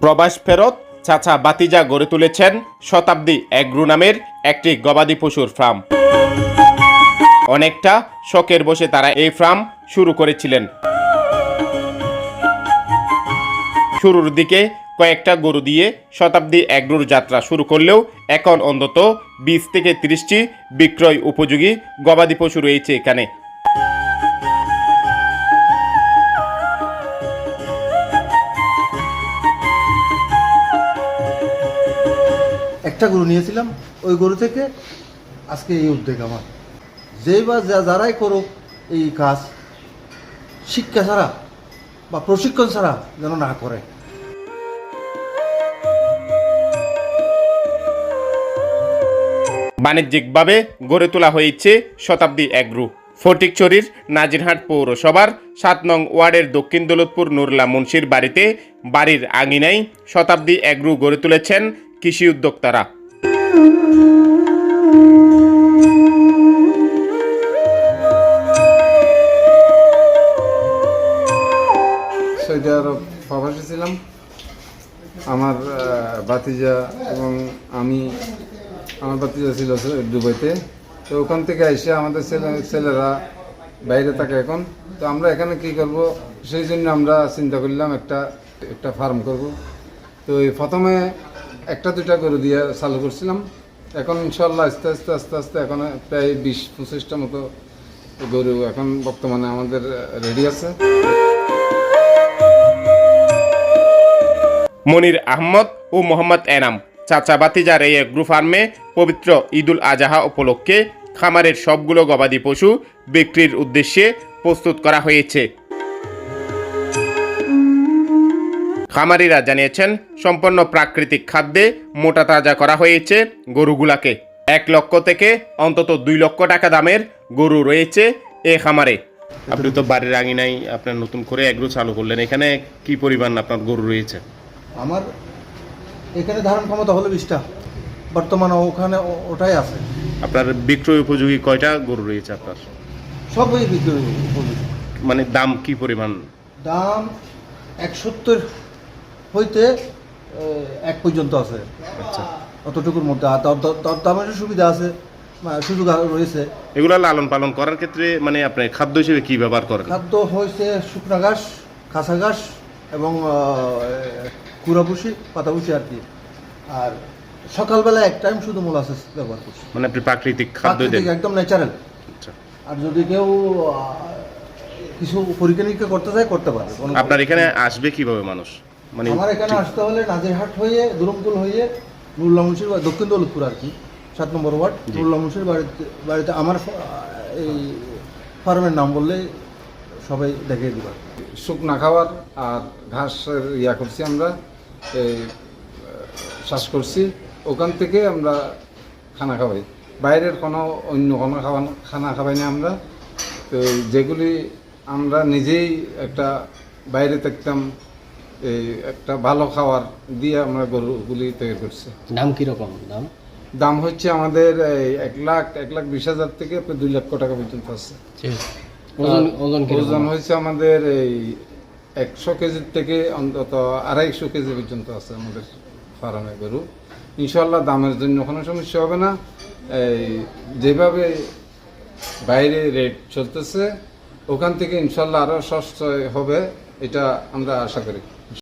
প্রবাস ফেরত চাচা বাতিজা গড়ে তুলেছেন শতাব্দী এগ্রু নামের একটি গবাদি পশুর ফার্ম। অনেকটা শখের বসে তারা এই ফার্ম শুরু করেছিলেন। শুরুর দিকে কয়েকটা গরু দিয়ে শতাব্দী এগ্রোর যাত্রা শুরু করলেও এখন অন্তত বিশ থেকে তিরিশটি বিক্রয় উপযোগী গবাদি পশু রয়েছে এখানে। একটা গরু নিয়েছিলাম, ওই গরু থেকে আজকে এই উদ্যোগ আমার। যেই বা যারাই করুক এই কাজ, শিক্ষা ছাড়া বা প্রশিক্ষণ ছাড়া যেন না করে। বাণিজ্যিকভাবে গড়ে তোলা হয়েছে শতাব্দী এগ্রু। ফটিকছড়ির নাজিরহাট পৌরসভার সাত নং ওয়ার্ডের দক্ষিণ দৌলতপুর নুরলা মুন্সির বাড়িতে বাড়ির আঙিনায় শতাব্দী এগ্রু গড়ে তুলেছেন কৃষি উদ্যোক্তারা। সৌদি আরব ছিলাম। আমার ভাতিজা এবং আমি, আমার ভাতিজা ছিল দুবাইতে। তো ওখান থেকে এসে আমাদের ছেলে, ছেলেরা বাইরে থাকে এখন। তো আমরা এখানে কি করব? সেই জন্য আমরা চিন্তা করলাম একটা একটা ফার্ম করব। তো এই প্রথমে একটা, দুইটা গরু দিয়ে চালু করছিলাম। এখন ইনশাল্লাহ আস্তে আস্তে আস্তে আস্তে এখন প্রায় বিশ, পঁচিশটা মতো গরু এখন বর্তমানে আমাদের রেডি আছে। মনির আহমদ ও মোহাম্মদ এনাম, চাচা বাতিজার এই এগ্রু ফার্মে পবিত্র ঈদুল আজহা উপলক্ষে খামারের সবগুলো গবাদি পশু বিক্রির উদ্দেশ্যে প্রস্তুত করা হয়েছে। খামারিরা জানিয়েছেন সম্পন্ন প্রাকৃতিক খাদ্যে মোটা তাজা করা হয়েছে গরুগুলাকে। এক লক্ষ থেকে অন্তত দুই লক্ষ টাকা দামের গরু রয়েছে এ খামারে। আপনি তো বাড়ির আঙিনাই আপনার নতুন করে এগ্রো চালু করলেন এখানে কি পরিমাণ আপনার গরু রয়েছে? আমার এখানে ধারণ ক্ষমতা হলো বিশটা বর্তমানে ওখানে ওটাই আছে। আপনার বিক্রয় উপযোগী কয়টা গরু রয়েছে আপনার? সবই বিক্রি উপযোগী। মানে দাম কি পরিমাণ? দাম এক সত্তর হইতে এক পর্যন্ত আছে। আচ্ছা। অতটুকুর মধ্যে। আর দামের সুবিধা আছে সুযোগ রয়েছে। এগুলো লালন পালন করার ক্ষেত্রে মানে আপনি খাদ্য হিসেবে কি ব্যবহার করেন? খাদ্য হয়েছে শুকনা ঘাস কাঁচা ঘাস এবং কুড়াভুষি পাতাভুষি আর কি। আর সকালবেলা এক টাইম শুধু মোলাসেস ব্যবহার করছি। মানে আপনি প্রাকৃতিক খাদ্য একদম ন্যাচারাল আচ্ছা। আর যদি কেউ কিছু পরীক্ষা নিরীক্ষা করতে চায় করতে পারে। আপনার এখানে আসবে কীভাবে মানুষ? মানে আমার এখানে আসতে হলে নাজিরহাট হয়ে দুরমকুল হয়ে নুরুল্লাহ মুন্সির বা- দক্ষিণ দৌলতপুর আর কি সাত নম্বর ওয়ার্ড। নুরুল্লাহ মুন্সির বাড়িতে বাড়িতে আমার এই ফার্মের নাম বললে সবাই দেখিয়ে দিবার শুকনা খাবার আর ঘাসের ইয়া করছি আমরা এই শ্বাস করছি ওখান থেকে আমরা খানা খাওয়াই। বাইরের কোনো অন্য কোনো খাওয়া খানা খাওয়াই না আমরা। তো যেগুলি আমরা নিজেই একটা বাইরে থাকতাম এই একটা ভালো খাবার দিয়ে আমরা গরুগুলি তৈরি করছি। দাম কীরকম দাম দাম হচ্ছে আমাদের এই এক লাখ এক লাখ বিশ হাজার থেকে দুই লক্ষ টাকা পর্যন্ত আছে। ওজন হয়েছে আমাদের এই একশো কেজির থেকে অন্তত আড়াইশো কেজি পর্যন্ত আছে আমাদের ফার্মে গরু। ইনশাল্লাহ দামের জন্য কোনো সমস্যা হবে না। এই যেভাবে বাইরে রেট চলতেছে ওখান থেকে ইনশাল্লাহ আরও সস্তা হবে। এটা আমরা আশা করি।